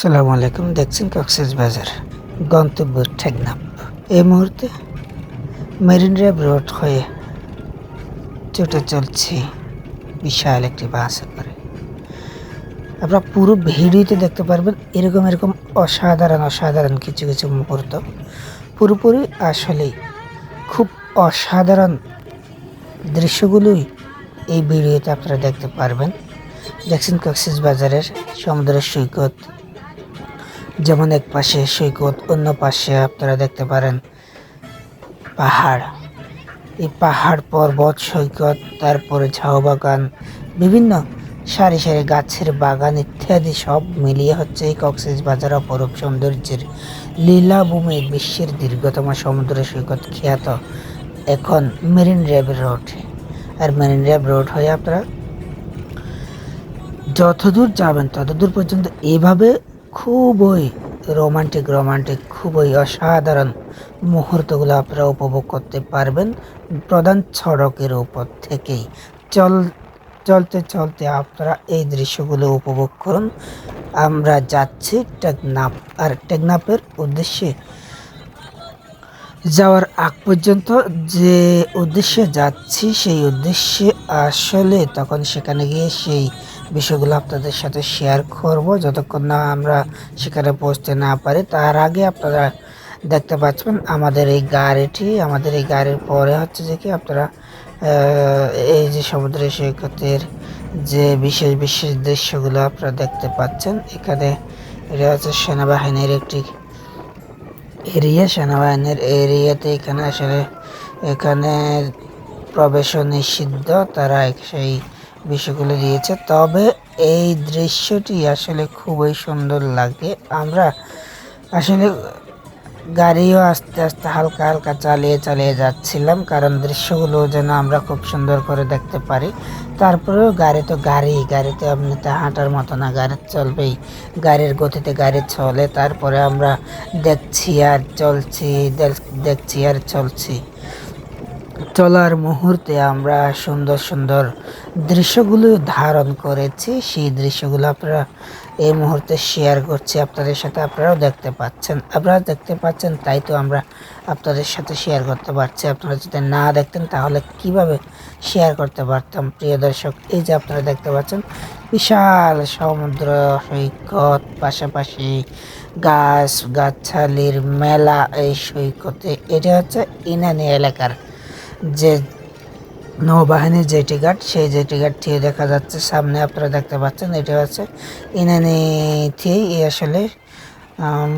সালামু আলাইকুম, দেখছেন কক্সেস বাজার। গন্তব্য টেকনাপ এই মুহূর্তে মেরিন ড্রাইভ রোড হয়ে ছুটে চলছি বিশাল একটি বাস করে আপনারা পুরো ভিডিওতে দেখতে পারবেন এরকম এরকম অসাধারণ অসাধারণ কিছু কিছু মুহূর্ত। পুরোপুরি আসলেই খুব অসাধারণ দৃশ্যগুলোই এই ভিডিওতে আপনারা দেখতে পারবেন। দেখছেন কক্সেস বাজারের সমুদ্র সৈকত যেমন এক পাশে সৈকত, অন্য পাশে আপনারা দেখতে পারেন পাহাড়। এই পাহাড়, পর্বত, সৈকত, তারপরে ঝাউ বাগান, বিভিন্ন সারি সারি গাছের বাগান ইত্যাদি সব মিলিয়ে হচ্ছে এই কক্সেস বাজার অপরূপ সৌন্দর্যের লীলাভূমি বিশ্বের দীর্ঘতম সমুদ্র সৈকত খ্যাত এখন মেরিন ড্রাইভ রোড। আর মেরিন ড্রাইভ রোড হয়ে আপনারা যতদূর যাবেন ততদূর পর্যন্ত এইভাবে খুবই রোমান্টিক রোমান্টিক খুবই অসাধারণ মুহূর্তগুলো আপনারা উপভোগ করতে পারবেন প্রধান সড়কের উপর থেকেই। চল, চলতে চলতে আপনারা এই দৃশ্যগুলো উপভোগ করুন। আমরা যাচ্ছি টেকনাপ আর টেকনাপের উদ্দেশ্যে যাওয়ার আগ পর্যন্ত যে উদ্দেশ্যে যাচ্ছি, সেই উদ্দেশ্যে আসলে তখন সেখানে গিয়ে সেই বিষয়গুলো আপনাদের সাথে শেয়ার করব। যতক্ষণ না আমরা সেখানে পৌঁছতে না পারি, তার আগে আপনারা দেখতে পাচ্ছেন আমাদের এই গাড়িটি। আমাদের এই গাড়ির পরে হচ্ছে যে কি আপনারা এই যে সমুদ্র সৈকতের যে বিশেষ বিশেষ দৃশ্যগুলো আপনারা দেখতে পাচ্ছেন, এখানে এটা হচ্ছে সেনাবাহিনীর একটি এরিয়া সেনাবাহিনীর এরিয়াতে এখানে আসলে এখানে প্রবেশ নিষিদ্ধ। তারা সেই বিষয়গুলো দিয়েছে। তবে এই দৃশ্যটি আসলে খুবই সুন্দর লাগে। আমরা আসলে গাড়িও আস্তে আস্তে হালকা হালকা চালিয়ে চালিয়ে যাচ্ছিলাম, কারণ দৃশ্যগুলো যেন আমরা খুব সুন্দর করে দেখতে পারি। তারপরেও গাড়ি তো গাড়ি গাড়িতে এমনিতে হাঁটার মতো না, গাড়ি চলবেই। গাড়ির গতিতে গাড়ি চলে, তারপরে আমরা দেখছি আর চলছি দেখছি আর চলছি। চলার মুহূর্তে আমরা সুন্দর সুন্দর দৃশ্যগুলো ধারণ করেছি। সেই দৃশ্যগুলো আপনারা এই মুহূর্তে শেয়ার করছি আপনাদের সাথে। আপনারাও দেখতে পাচ্ছেন। আপনারা দেখতে পাচ্ছেন, তাই তো আমরা আপনাদের সাথে শেয়ার করতে পারছি। আপনারা যদি না দেখতেন, তাহলে কীভাবে শেয়ার করতে পারতাম? প্রিয় দর্শক, এই যে আপনারা দেখতে পাচ্ছেন, বিশাল সমুদ্র, সৈকত, পাশাপাশি গাছ গাছালির মেলা এই সৈকতে। এটা হচ্ছে ইনানি এলাকার যে নৌবাহিনীর জেটি ঘাট সেই জেটি ঘাট থেকে দেখা যাচ্ছে, সামনে আপনারা দেখতে পাচ্ছেন, এটা হচ্ছে ইনানি থেই আসলে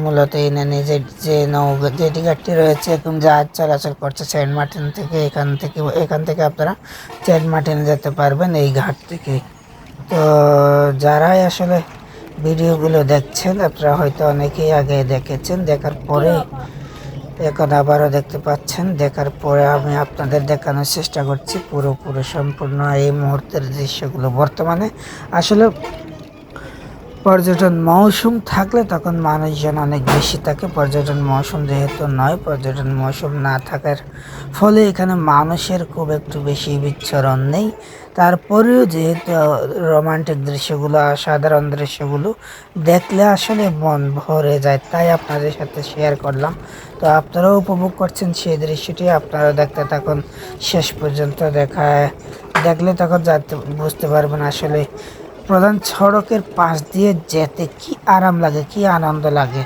মূলত ইনানি যে যে নৌ জেটি ঘাটটি রয়েছে, এখন জাহাজ চলাচল করছে সেন্ট মার্টিন থেকে, এখান থেকে এখান থেকে আপনারা সেন্ট মার্টিনে যেতে পারবেন এই ঘাট থেকে। তো যারাই আসলে ভিডিওগুলো দেখছেন, আপনারা হয়তো অনেকেই আগে দেখেছেন, দেখার পরে এখন আবারও দেখতে পাচ্ছেন। দেখার পরে আমি আপনাদের দেখানোর চেষ্টা করছি পুরোপুরি সম্পূর্ণ এই মুহূর্তের দৃশ্যগুলো বর্তমানে। আসলে পর্যটন মৌসুম থাকলে তখন মানুষজন অনেক বেশি থাকে। পর্যটন মৌসুম যেহেতু নয়, পর্যটন মৌসুম না থাকার ফলে এখানে মানুষের খুব একটু বেশি বিচ্ছরণ নেই। তারপরেও যেহেতু রোমান্টিক দৃশ্যগুলো সাধারণ দৃশ্যগুলো দেখলে আসলে মন ভরে যায়, তাই আপনাদের সাথে শেয়ার করলাম। তো আপনারাও উপভোগ করছেন সেই দৃশ্যটি আপনারা দেখতে থাকুন। শেষ পর্যন্ত দেখা, দেখলে তখন যাতে বুঝতে পারবেন আসলে প্রধান সড়কের পাশ দিয়ে যেতে কি আরাম লাগে কি আনন্দ লাগে?